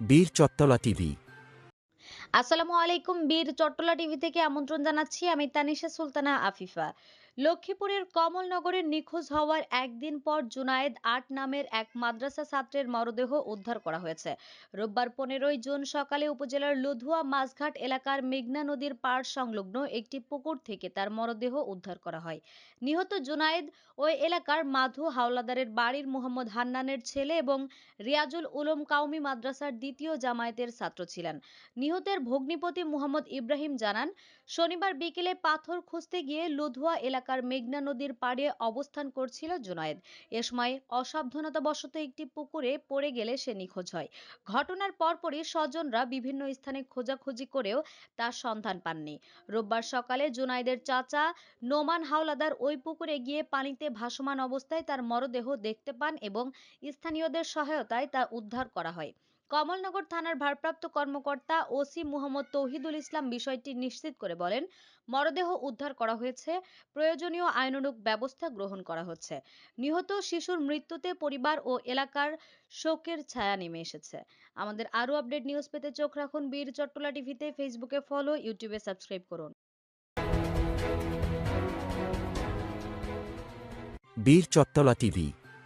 বীর চত্তলা টিভি আসসালামু আলাইকুম বীর চট্টলা টিভি থেকে আমন্ত্রণ জানাচ্ছি। আমি তানিশা সুলতানা আফিফা। লক্ষ্মীপুরের কমলনগরের নিখোঁজ হওয়ার একদিন পর জুনায়েদ আট নামের এক মাদ্রাসা ছাত্রের মরদেহ উদ্ধার করা হয়েছে। রোববার পনেরোই জুন সকালে উপজেলার লধুয়া মাছঘাট এলাকার মেঘনা নদীর পাড় সংলগ্ন একটি পুকুর থেকে তার মরদেহ উদ্ধার করা হয়। নিহত জুনায়েদ ওই এলাকার মাধু হাওলাদারের বাড়ির মোহাম্মদ হান্নানের ছেলে এবং রিয়াজুল উলুম কাউমি মাদ্রাসার দ্বিতীয় জামায়াতের ছাত্র ছিলেন। নিহতের ভগ্নিপতি মুহাম্মদ ইব্রাহিম জানান, শনিবার বিকেলে পাথর খুঁজতে গিয়ে লুধুয়া এলাকার মেঘনা নদীর পাড়ে অবস্থান করছিল জুনায়েদ। এ সময় অসাবধানতাবশত একটি পুকুরে পড়ে গেলে সে নিখোঁজ হয়। ঘটনার পরপরই স্বজনরা বিভিন্ন স্থানে খোঁজাখুঁজি করেও তার সন্ধান পাননি। রোববার সকালে জুনায়েদের চাচা নোমান হাওলাদার ওই পুকুরে গিয়ে পানিতে ভাসমান অবস্থায় তার মরদেহ দেখতে পান এবং স্থানীয়দের সহায়তায় তা উদ্ধার করা হয়। কমলনগর থানার ভারপ্রাপ্ত কর্মকর্তা ওসি মুহম্মদ তৌহিদুল ইসলাম বিষয়টি নিশ্চিত করে বলেন, মরদেহ উদ্ধার করা হয়েছে, প্রয়োজনীয় আইনানুগ ব্যবস্থা গ্রহণ করা হচ্ছে। নিহত শিশুর মৃত্যুতে পরিবার ও এলাকার শোকের ছায়া নেমে এসেছে। আমাদের আরও আপডেট নিউজ পেতে চোখ রাখুন বীর চট্টলা টিভিতে, ফেসবুকে ফলো, ইউটিউবে সাবস্ক্রাইব করুন। বীর চট্টলা টিভি